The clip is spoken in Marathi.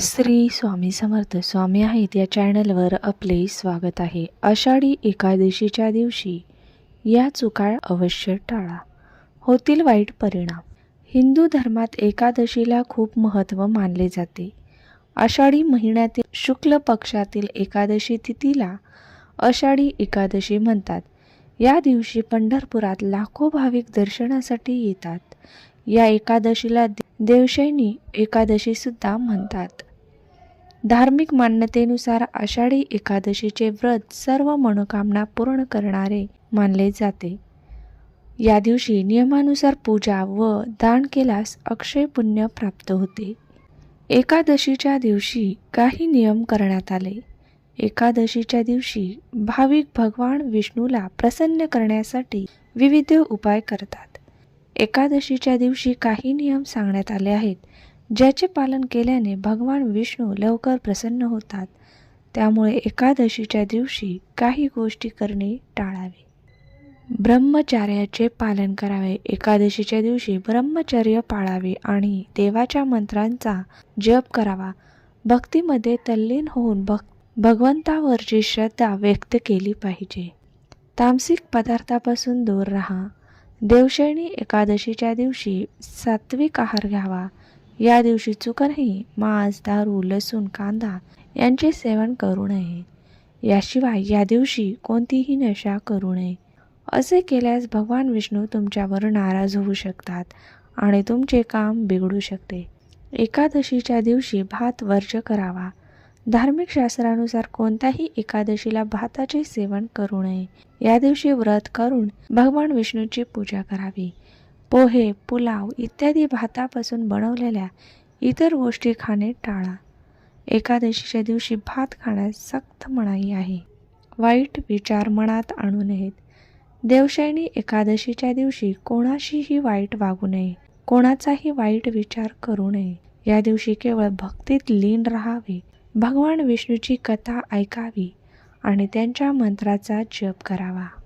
श्री स्वामी समर्थ. स्वामी आहेत या चॅनलवर आपले स्वागत आहे. आषाढी एकादशीच्या दिवशी या चुका अवश्य टाळा. होतील वाईट परिणाम. हिंदू धर्मात एकादशीला खूप महत्त्व मानले जाते. आषाढी महिन्यातील शुक्ल पक्षातील एकादशी तिथीला आषाढी एकादशी म्हणतात. या दिवशी पंढरपुरात लाखो भाविक दर्शनासाठी येतात. या एकादशीला देवशैनी एकादशी सुद्धा म्हणतात. धार्मिक मान्यतेनुसार आषाढी एकादशीचे व्रत सर्व मनोकामना पूर्ण करणारे मानले जाते. या दिवशी नियमानुसार पूजा व दान केल्यास अक्षय पुण्य प्राप्त होते. एकादशीच्या दिवशी काही नियम करण्यात आले. एकादशीच्या दिवशी भाविक भगवान विष्णूला प्रसन्न करण्यासाठी विविध उपाय करतात. एकादशीच्या दिवशी काही नियम सांगण्यात आले आहेत. ज्याचे पालन केल्याने भगवान विष्णू लवकर प्रसन्न होतात. त्यामुळे एकादशीच्या दिवशी काही गोष्टी करणे टाळावे. ब्रह्मचार्याचे पालन करावे. एकादशीच्या दिवशी ब्रह्मचर्य पाळावे आणि देवाच्या मंत्रांचा जप करावा. भक्तीमध्ये तल्लीन होऊन भक् भगवंतावरची श्रद्धा व्यक्त केली पाहिजे. तामसिक पदार्थापासून दूर राहा. देवशैनी एकादशीच्या दिवशी सात्विक आहार घ्यावा. या दिवशी चुकूनही मांस दारू लसूण कांदा यांचे सेवन करू नये. याशिवाय या दिवशी कोणतीही नशा करू नये. असे केल्यास भगवान विष्णू तुमच्यावर नाराज होऊ शकतात आणि तुमचे काम बिघडू शकते. एकादशीच्या दिवशी भात वर्ज करावा. धार्मिक शास्त्रानुसार कोणत्याही एकादशीला भाताचे सेवन करू नये. या दिवशी व्रत करून भगवान विष्णूची पूजा करावी. पोहे पुलाव इत्यादी भातापासून बनवलेल्या इतर गोष्टी खाणे टाळा. एकादशीच्या दिवशी भात खाण्यास सक्त मनाई आहे. वाईट विचार मनात आणू नयेत. देवशैनी एकादशीच्या दिवशी कोणाशीही वाईट वागू नये. कोणाचाही वाईट विचार करू नये. या दिवशी केवळ भक्तीत लीन राहावे. भगवान विष्णूची कथा ऐकावी आणि त्यांच्या मंत्राचा जप करावा.